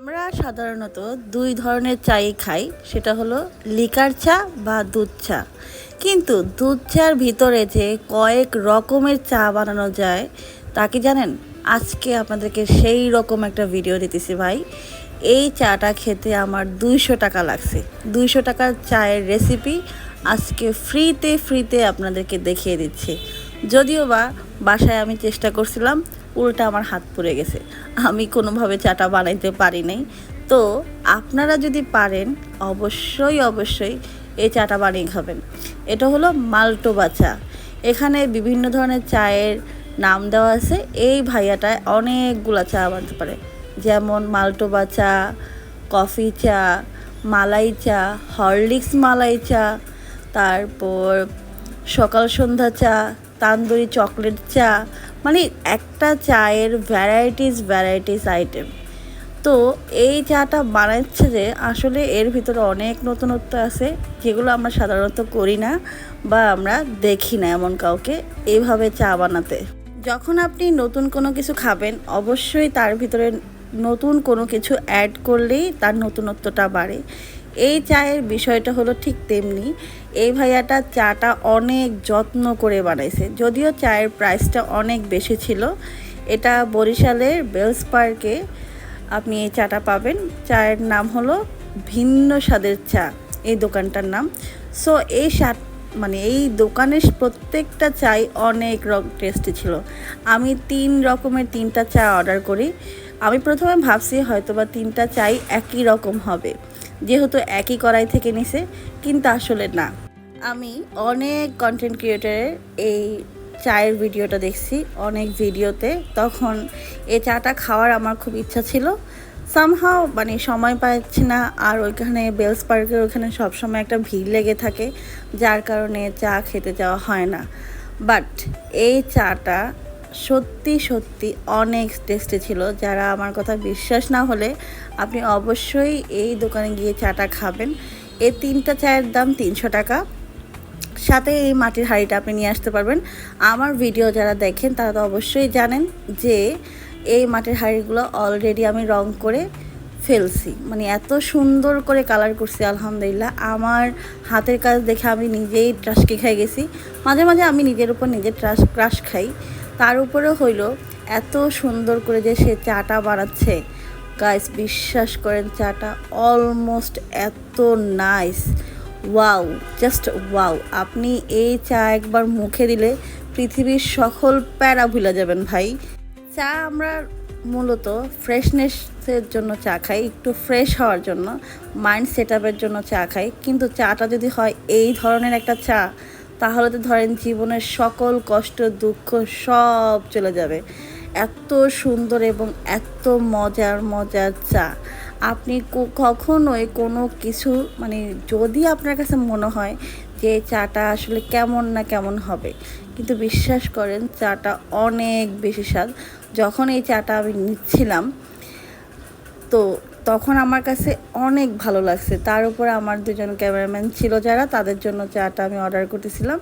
আমরা সাধারণত দুই ধরনের চাই খাই, সেটা হলো লিকার চা বা দুধ চা। কিন্তু দুধ চার ভিতরে যে কয়েক রকমের চা বানানো যায়, তা কি জানেন? আজকে আপনাদেরকে সেই রকম একটা ভিডিও দিতেছি ভাই। এই চাটা খেতে আমার দুইশো টাকা লাগছে। দুইশো টাকার চায়ের রেসিপি আজকে ফ্রিতে ফ্রিতে আপনাদেরকে দেখিয়ে দিচ্ছি। যদিও বা বাসায় আমি চেষ্টা করছিলাম উল্টা আমার হাত পুড়ে গেছে। আমি কোনোভাবে চাটা বানাইতে পারি নাই। তো আপনারা যদি পারেন, অবশ্যই অবশ্যই এই চাটা বানিয়ে খাবেন। এটা হলো মাল্টো চা এখানে বিভিন্ন ধরনের চায়ের নাম দেওয়া আছে। এই ভাইয়াটায় অনেকগুলা চা বানাতে পারে। যেমন মালটোবা চা কফি চা, মালাই চা, হরলিক্স মালাই চা, তারপর সকাল সন্ধ্যা চা তান্দুরি চকলেট চা মানে একটা চায়ের ভ্যারাইটিস ভ্যারাইটিস আইটেম তো এই চাটা বানাচ্ছে যে আসলে এর ভিতরে অনেক নতুনত্ব আছে, যেগুলো আমরা সাধারণত করি না বা আমরা দেখি না এমন কাউকে এইভাবে চা বানাতে। যখন আপনি নতুন কোনো কিছু খাবেন, অবশ্যই তার ভিতরে নতুন কোনো কিছু অ্যাড করলেই তার নতুনত্বটা বাড়ে। এই চায়ের বিষয়টা হলো ঠিক তেমনি এই ভাইয়াটা চাটা অনেক যত্ন করে বানাইছে। যদিও চায়ের প্রাইসটা অনেক বেশি ছিল। এটা বরিশালের বেলস পার্কে আপনি এই চাটা পাবেন। চায়ের নাম হলো ভিন্ন স্বাদের চা। এই দোকানটার নাম। সো এই স্বাদ মানে এই দোকানের প্রত্যেকটা চাই অনেক টেস্টি ছিল। আমি তিন রকমের তিনটা চা অর্ডার করি। আমি প্রথমে ভাবছি হয়তো বা তিনটা চাই একই রকম হবে। যেহেতু একই কড়াই থেকে নিছে, কিন্তু আসলে না। আমি অনেক কন্টেন্ট ক্রিয়েটারের এই চায়ের ভিডিওটা দেখছি, অনেক ভিডিওতে। তখন এই চাটা খাওয়ার আমার খুব ইচ্ছা ছিল। সামহাও মানে সময় পাচ্ছি না, আর ওইখানে বেলস পার্কের ওইখানে সবসময় একটা ভিড় লেগে থাকে, যার কারণে চা খেতে যাওয়া হয় না। বাট এই চাটা সত্যি সত্যি অনেক টেস্টি ছিল। যারা আমার কথা বিশ্বাস না হলে আপনি অবশ্যই এই দোকানে গিয়ে চাটা খাবেন। এই তিনটা চায়ের দাম তিনশো টাকা। সাথে এই মাটির হাঁড়িটা আপনি নিয়ে আসতে পারবেন। আমার ভিডিও যারা দেখেন, তারা তো অবশ্যই জানেন যে এই মাটির হাঁড়িগুলো অলরেডি আমি রং করে ফেলছি। মানে এত সুন্দর করে কালার করছি, আলহামদুলিল্লাহ। আমার হাতের কাজ দেখে আমি নিজেই ট্রাসকি খাই গেছি। মাঝে মাঝে আমি নিজের উপর নিজে ট্রাস ক্রাশ খাই। তার উপরেও হইল এত সুন্দর করে যে সে চাটা বানাচ্ছে। গাইস বিশ্বাস করেন, চাটা অলমোস্ট এত নাইস ওয়াও জাস্ট ওয়াও আপনি এই চা একবার মুখে দিলে পৃথিবীর সকল প্যারা ভুলে যাবেন ভাই। চা আমরা মূলত ফ্রেশনেসের জন্য চা খাই, একটু ফ্রেশ হওয়ার জন্য মাইন্ড সেট জন্য চা খাই। কিন্তু চাটা যদি হয় এই ধরনের একটা চা তাহলে তো ধরেন জীবনের সকল কষ্ট, দুঃখ সব চলে যাবে। এত সুন্দর এবং এত মজার মজার চা। আপনি কখনোই কোনো কিছু মানে যদি আপনার কাছে মনে হয় যে চাটা আসলে কেমন না কেমন হবে, কিন্তু বিশ্বাস করেন চাটা অনেক বেশি স্বাদ। যখন এই চাটা আমি নিচ্ছিলাম, তো তখন আমার কাছে অনেক ভালো লাগছে। তার উপরে আমার দুজন ক্যামেরাম্যান ছিল যারা, তাদের জন্য চাটা আমি অর্ডার করতেছিলাম।